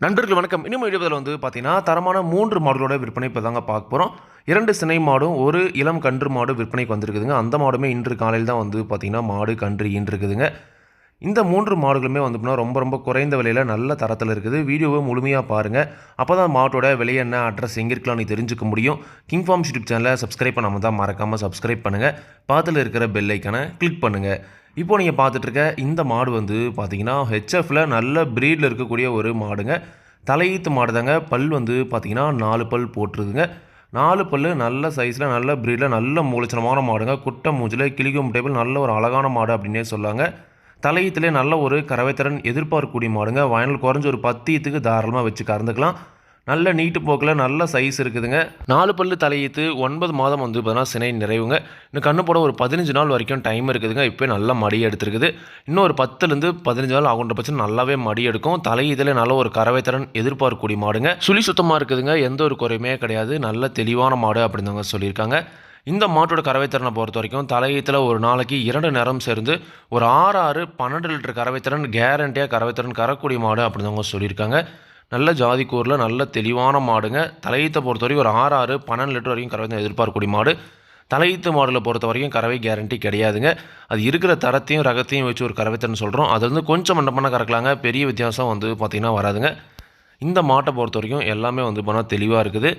நண்பர்கள் வணக்கம். இன்னும் வீடியோவில் வந்து பார்த்தீங்கன்னா தரமான மூன்று மாடுகளோட விற்பனை இப்போ தாங்க பார்க்க போகிறோம் இரண்டு சினை மாடும் ஒரு இளம் கன்று மாடு விற்பனைக்கு வந்திருக்குதுங்க. அந்த மாடுமே இன்று காலையில் தான் வந்து பார்த்தீங்கன்னா மாடு கன்று ஈன்றிருக்குதுங்க. இந்த மூன்று மாடுகளுமே வந்து ரொம்ப ரொம்ப குறைந்த விலையில் நல்ல தரத்தில் இருக்குது. வீடியோவை முழுமையாக பாருங்கள் அப்போ தான் மாட்டோட விலை என்ன அட்ரஸ் எங்கே இருக்கலாம் நீ தெரிஞ்சுக்க முடியும். கிங் ஃபார்ம் யூடியூப் சேனலை சப்ஸ்கிரைப் பண்ணாமல் தான் மறக்காமல் சப்ஸ்கிரைப் பண்ணுங்கள் பாத்தில் இருக்கிற பெல் ஐக்கானை கிளிக் பண்ணுங்கள் இப்போ நீங்கள் பார்த்துட்ருக்க இந்த மாடு வந்து பார்த்தீங்கன்னா ஹெச்எஃப்ல நல்ல ப்ரீடில் இருக்கக்கூடிய ஒரு மாடுங்க. தலையீத்து மாடு தாங்க பல் வந்து பார்த்தீங்கன்னா நாலு பல் போட்டிருக்குங்க நாலு பல் நல்ல சைஸில் நல்ல ப்ரீடில் நல்ல மூலச்சனமான மாடுங்க. குட்டை மூஞ்சில் கிளிக்கும் டேபிள் நல்ல ஒரு அழகான மாடு அப்படின்னே சொல்லாங்க. தலையீத்துலேயே நல்ல ஒரு கறவைத்திறன் எதிர்பார்க்கக்கூடிய மாடுங்க. வயனல் குறைஞ்ச ஒரு பத்து ஈத்துக்கு தாராளமாக வச்சு கறந்துக்கலாம். நல்ல நீட்டு போக்கில் நல்ல சைஸ் இருக்குதுங்க. நாலு பல்லு தலையீத்து ஒன்பது மாதம் வந்து பார்த்தீங்கன்னா சினை நிறைவுங்க. இன்னும் கண்ணு போட ஒரு பதினஞ்சு நாள் வரைக்கும் டைம் இருக்குதுங்க. இப்போ நல்லா மடி எடுத்துருக்குது. இன்னும் ஒரு பத்துலேருந்து பதினஞ்சு நாள் ஆகுன்ற பட்சம் நல்லாவே மடி எடுக்கும். தலையீதில் நல்ல ஒரு கறவைத்திறன் எதிர்பார்க்கக்கூடிய மாடுங்க. சுழி சுத்தமாக இருக்குதுங்க. எந்த ஒரு குறையுமே கிடையாது. நல்ல தெளிவான மாடு அப்படின்னு சொல்லியிருக்காங்க. இந்த மாட்டோட கறவைத்திறனை பொறுத்த வரைக்கும் தலையீத்தில் ஒரு நாளைக்கு இரண்டு நேரம் சேர்ந்து ஒரு ஆறு ஆறு பன்னெண்டு லிட்டர் கறவைத்திறன் கேரண்டியாக கறவைத்திறன் கறக்கூடிய மாடு அப்படின்னு அவங்க சொல்லியிருக்காங்க. நல்ல ஜாதி கூரில் நல்ல தெளிவான மாடுங்க. தலையீத்தை பொறுத்த வரைக்கும் ஒரு ஆறு ஆறு பன்னெண்டு லிட்டர் வரைக்கும் கறவை எதிர்பார்க்கக்கூடிய மாடு. தலையீத்து மாடலை பொறுத்த வரைக்கும் கறவை கேரண்டி கிடையாதுங்க. அது இருக்கிற தரத்தையும் ரகத்தையும் வச்சு ஒரு கறவைத்திறன் சொல்கிறோம் அது வந்து கொஞ்சம் மண்ட பண்ண கறக்கலாங்க. பெரிய வித்தியாசம் வந்து பார்த்திங்கன்னா வராதுங்க. இந்த மாட்டை பொறுத்த வரைக்கும் எல்லாமே வந்து போனால் தெளிவாக இருக்குது.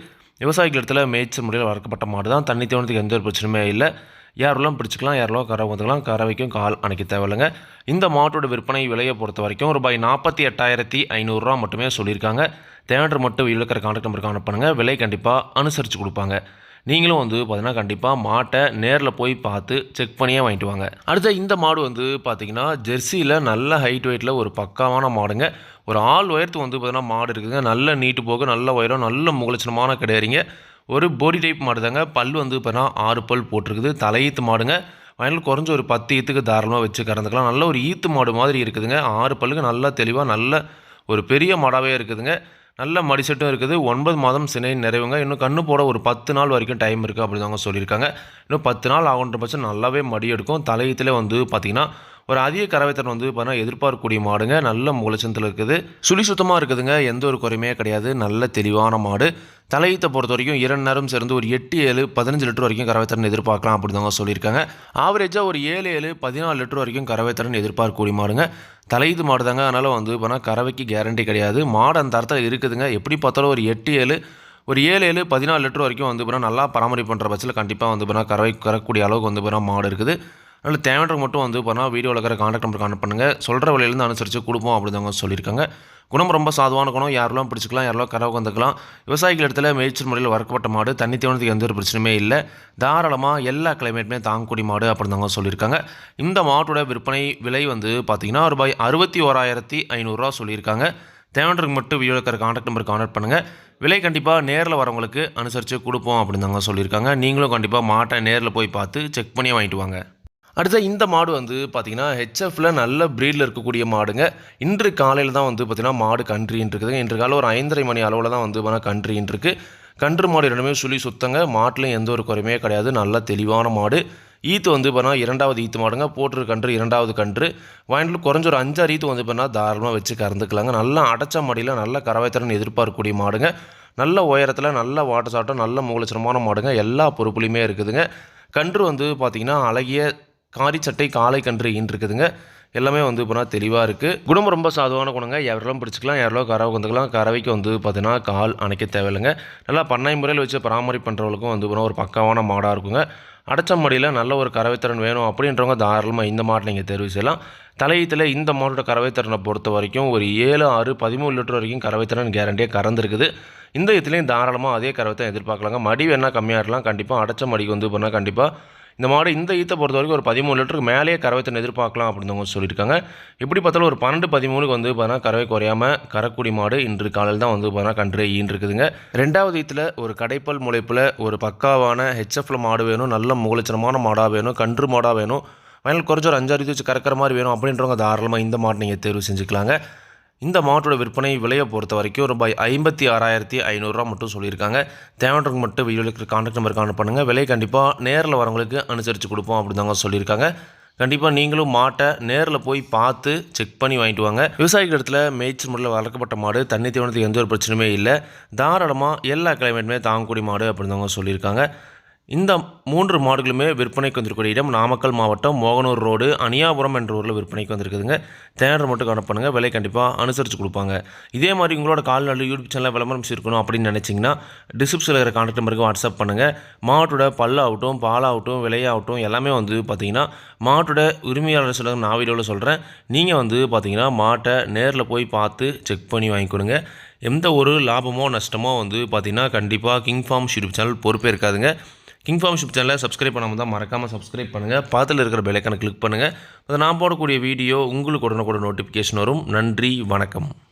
விவசாயிகள் இடத்துல மேய்ச்சல் முறையில் வளர்க்கப்பட்ட மாடு தான். தண்ணி தேவனத்துக்கு எந்த ஒரு பிரச்சனையுமே இல்லை. யாரெல்லாம் பிடிச்சிக்கலாம் யாரெல்லாம் கரை வந்துக்கலாம் கறவைக்கும் கால் அணைக்க தேவையில்லைங்க. இந்த மாட்டோட விற்பனை விலையை பொறுத்த வரைக்கும் ரூபாய் நாற்பத்தி எட்டாயிரத்தி ஐநூறுரூவா மட்டுமே சொல்லியிருக்காங்க. தேவையான மட்டும் இழுக்கிற கான்டாக்ட் நம்பருக்கு அனுப்புங்க விலை கண்டிப்பாக அனுசரித்து கொடுப்பாங்க. நீங்களும் வந்து பார்த்தீங்கன்னா கண்டிப்பாக மாட்டை நேரில் போய் பார்த்து செக் பண்ணியே வாங்கிட்டு வாங்க. அடுத்த இந்த மாடு வந்து பார்த்திங்கன்னா ஜெர்சியில் நல்ல ஹைட் வெயிட்டில் ஒரு பக்காவான மாடுங்க. ஒரு ஆள் உயரத்து வந்து பார்த்தீங்கன்னா மாடு இருக்குதுங்க. நல்ல நீட்டு போக நல்ல உயரம் நல்ல முகலட்சணமான கிடையாதுங்க. ஒரு போடி டைப் மாடுதாங்க. பல் வந்து பார்த்தீங்கன்னா ஆறு பல் போட்டிருக்குது. தலையீத்து மாடுங்க. வயலில் குறைஞ்ச ஒரு பத்து ஈத்துக்கு தாராளமாக வச்சு கறந்துக்கலாம். நல்ல ஒரு ஈத்து மாடு மாதிரி இருக்குதுங்க. ஆறு பல்லுக்கு நல்லா தெளிவாக நல்ல ஒரு பெரிய மாடாகவே இருக்குதுங்க. நல்ல மடிசெட்டும் இருக்குது. ஒன்பது மாதம் சினை நிறைவுங்க. இன்னும் கண்ணு போட ஒரு பத்து நாள் வரைக்கும் டைம் இருக்குது அப்படி தாங்க சொல்லியிருக்காங்க. இன்னும் பத்து நாள் ஆகுன்ற பட்சம் நல்லாவே மடி எடுக்கும். தலையீத்திலே வந்து பார்த்திங்கன்னா ஒரு அதிக கறவைத்தன் வந்து பார்த்தீங்கன்னா எதிர்பார்க்கக்கூடிய மாடுங்க. நல்ல முகலட்சத்தில் இருக்குது. சுழி சுத்தமாக இருக்குதுங்க. எந்த ஒரு குறையுமே கிடையாது. நல்ல தெளிவான மாடு. தலையீத்தை பொறுத்த வரைக்கும் இரண்டு நேரம் சேர்ந்து ஒரு எட்டு ஏழு பதினஞ்சு லிட்டர் வரைக்கும் கறவைத்திறன் எதிர்பார்க்கலாம் அப்படி தாங்க சொல்லியிருக்காங்க ஆவரேஜாக ஒரு ஏழு ஏழு பதினாலு லிட்டர் வரைக்கும் கறவைத்திறன் எதிர்பார்க்கக்கூடிய மாடுங்க. தலையீத்து மாடு தாங்க அதனால் வந்து பார்த்தா கறவைக்கு கேரண்டி கிடையாது. மாடு அந்த தரத்தில் இருக்குதுங்க. எப்படி பார்த்தாலும் ஒரு எட்டு ஏழு ஒரு ஏழு ஏழு பதினாலு லிட்டர் வரைக்கும் வந்து பார்த்தா நல்லா பராமரிப்பு பண்ணுற பட்சத்தில் கண்டிப்பாக வந்து பார்த்தா கறவை கறக்கூடிய அளவுக்கு வந்து பார்த்தா மாடு இருக்குது. அதனால் தேவைன்றது மட்டும் வந்து பார்த்தா வீடியோவில் இருக்கிற காண்டாக்ட் நம்பர் கான்டாக்ட் பண்ணுங்கள் சொல்கிற விலையிலேருந்து அனுசரித்து கொடுப்போம் அப்படிதாங்க சொல்லியிருக்காங்க. குணம் ரொம்ப சாதுவான குணம். யாரெல்லாம் பிடிச்சிக்கலாம் யாரெல்லாம் கரவு வந்துக்கலாம் விவசாயிகள் இடத்துல மேய்ச்சல் முறையில் வறக்கப்பட்ட மாடு தண்ணி தேவனத்துக்கு எந்த ஒரு பிரச்சனையுமே இல்லை. தாராளமாக எல்லா கிளைமேட்டுமே தாங்கக்கூடிய மாடு அப்படிதாங்க சொல்லியிருக்காங்க. இந்த மாட்டோட விற்பனை விலை வந்து பார்த்திங்கன்னா ரூபாய் அறுபத்தி ஓராயிரத்தி ஐநூறுரூவா சொல்லியிருக்காங்க. தேவைன்றதுக்கு மட்டும் வீடியோ இருக்கிற காண்டாக்ட் நம்பர் கான்டாக்ட் பண்ணுங்கள் விலை கண்டிப்பாக நேரில் வரவங்களுக்கு அனுசரித்து கொடுப்போம் அப்படின்னு தாங்க சொல்லியிருக்காங்க. நீங்களும் கண்டிப்பாக மாட்டை நேரில் போய் பார்த்து செக் பண்ணி வாங்கிட்டு வாங்க. அடுத்த இந்த மாடு வந்து பார்த்திங்கன்னா ஹெச்எஃப்ல நல்ல ப்ரீடில் இருக்கக்கூடிய மாடுங்க. இன்று காலையில் தான் வந்து பார்த்திங்கன்னா மாடு கன்றின்னு இருக்குதுங்க இன்று காலை ஒரு ஐந்தரை மணி அளவில் தான் வந்து பார்த்தீங்கன்னா கன்றின்னு இருக்குது கன்று மாடு ரெண்டுமே சுழி சுத்தங்க. மாட்டிலையும் எந்த ஒரு குறையுமே கிடையாது. நல்ல தெளிவான மாடு. ஈத்து வந்து பார்த்தீங்கன்னா இரண்டாவது ஈத்து மாடுங்க. போட்டிருக்க கன்று இரண்டாவது கன்று. வாங்கிட்டு குறைஞ்ச ஒரு அஞ்சாறு ஈத்து வந்து பார்த்தீங்கன்னா தாராளமாக வச்சு கறந்துக்கலாங்க. நல்லா அடைச்ச மடியில் நல்ல கறவைத்திறன் எதிர்பார்க்கக்கூடிய மாடுங்க. நல்ல உயரத்தில் நல்ல வாட்டர் சாட்டம் நல்ல மூலச்சரமான மாடுங்க. எல்லா பொறுப்புலையுமே இருக்குதுங்க. கன்று வந்து பார்த்திங்கன்னா அழகிய காரி சட்டை காலை கன்று ஈன்றிருக்குதுங்க. எல்லாமே வந்து இப்போ தெளிவாக இருக்குது குணம் ரொம்ப சாதுவான குணங்க. யாரெல்லாம் பிடிச்சிக்கலாம் யாரெல்லாம் கறவை வந்துக்கலாம் கறவைக்கு வந்து பார்த்தீங்கன்னா கால் அணைக்க தேவையில்லைங்க. நல்லா பண்ணை முறையில் வச்சு பராமரிப்பு பண்ணுறவங்களுக்கும் வந்து போனால் ஒரு பக்காவான மாடாக இருக்குங்க. அடைச்ச மடியில் நல்ல ஒரு கறவைத்திறன் வேணும் அப்படின்றவங்க தாராளமாக இந்த மாட்டை நீங்கள் தெரிவு செய்யலாம். தலையீத்தில் இந்த மாடோட கறவைத்திறனை பொறுத்த வரைக்கும் ஒரு ஏழு ஆறு பதிமூணு லிட்டர் வரைக்கும் கறவைத்திறன் கேரண்டியாக கறந்துருக்குது. இந்த இதுலேயும் தாராளமாக அதே கறவைத்தை எதிர்பார்க்கலாங்க. மடி வேணால் கம்மியாக இருக்கலாம். கண்டிப்பாக அடைச்ச மடிக்கு வந்து போனால் கண்டிப்பாக இந்த மாடு இந்த ஈத்தை பொறுத்த வரைக்கும் ஒரு பதிமூணு லிட்டருக்கு மேலேயே கறவைத்தன் எதிர்பார்க்கலாம் அப்படின்னு சொல்லியிருக்காங்க. எப்படி பார்த்தாலும் ஒரு பன்னெண்டு பதிமூணுக்கு வந்து பார்த்தீங்கன்னா கறவை குறையாமல் கறக்குடி மாடு இன்று காலையில் தான் வந்து பார்த்தீங்கன்னா கன்று இருக்குதுங்க ரெண்டாவது ஈத்தில் ஒரு கடைப்பல் முளைப்பில் ஒரு பக்காவான ஹெச்எஃப்ல மாடு வேணும் நல்ல முகலட்சணமான மாடாக வேணும் கன்று மாடாக வேணும். வயல் குறைஞ்ச ஒரு அஞ்சாறு இது வச்சு கறக்கிற மாதிரி வேணும் அப்படின்றவங்க தாராளமாக இந்த மாடு நீங்கள் தேர்வு செஞ்சுக்கலாங்க. இந்த மாட்டோட விற்பனை விலையை பொறுத்த வரைக்கும் ரூபாய் ஐம்பத்தி ஆறாயிரத்தி ஐநூறுரூவா மட்டும் சொல்லியிருக்காங்க. தேவையானவங்க மட்டும் வீடியோக்கு கான்டாக்ட் நம்பர் கான்டாக்ட் பண்ணுங்கள் விலை கண்டிப்பாக நேரில் வரவங்களுக்கு அனுசரித்து கொடுப்போம் அப்படிதாங்க சொல்லியிருக்காங்க. கண்டிப்பாக நீங்களும் மாட்டை நேரில் போய் பார்த்து செக் பண்ணி வாங்கிட்டு வாங்க. விவசாயிகள் இடத்துல மேய்ச்சல் முறையில் வளர்க்கப்பட்ட மாடு தண்ணி தீவனத்துக்கு எந்த ஒரு பிரச்சனையுமே இல்லை. தாராளமாக எல்லா கிளைமேட்டுமே தாங்கக்கூடிய மாடு அப்படின்னு சொல்லியிருக்காங்க. இந்த மூன்று மாடுகளுமே விற்பனைக்கு வந்திருக்கக்கூடிய இடம். நாமக்கல் மாவட்டம் மோகனூர் ரோடு. அனியாபுரம் என்ற ஊரில் விற்பனைக்கு வந்திருக்குதுங்க. தேனர் மட்டும் கணப்படுங்க விலை கண்டிப்பாக அனுசரித்து கொடுப்பாங்க. இதே மாதிரி உங்களோட கால்நடை யூடியூப் சேனலில் விளம்பரம் இருக்கணும் அப்படின்னு நினச்சிங்கன்னா டிஸ்கிரிப்ஷனில் இருக்கிற கான்டாக்ட் நம்பருக்கு வாட்ஸ்அப் பண்ணுங்கள் மாட்டோட பல்லாகட்டும் பாலாகட்டும் விலையாகட்டும் எல்லாமே வந்து பார்த்தீங்கன்னா மாட்டோட உரிமையாளர் சொல்ல நான் வீடியோவில் சொல்கிறேன் நீங்கள் வந்து பார்த்தீங்கன்னா மாட்டை நேரில் போய் பார்த்து செக் பண்ணி வாங்கிக்கொடுங்க எந்த ஒரு லாபமோ நஷ்டமோ வந்து பார்த்தீங்கன்னா கண்டிப்பாக கிங் ஃபார்ம் யூடியூப் சேனல் பொறுப்பே இருக்காதுங்க. கிங் ஃபார்ம் சேனலை சப்ஸ்கிரைப் பண்ணாமல் தான் மறக்காமல் சப்ஸ்கிரைப் பண்ணுங்கள் பக்கத்தில் இருக்கிற பெலைக்கான கிளிக் பண்ணுங்கள் அதை நான் போடக்கூடிய வீடியோ உங்களுக்கு உடனுக்குடன் நோட்டிஃபிகேஷன் வரும். நன்றி வணக்கம்.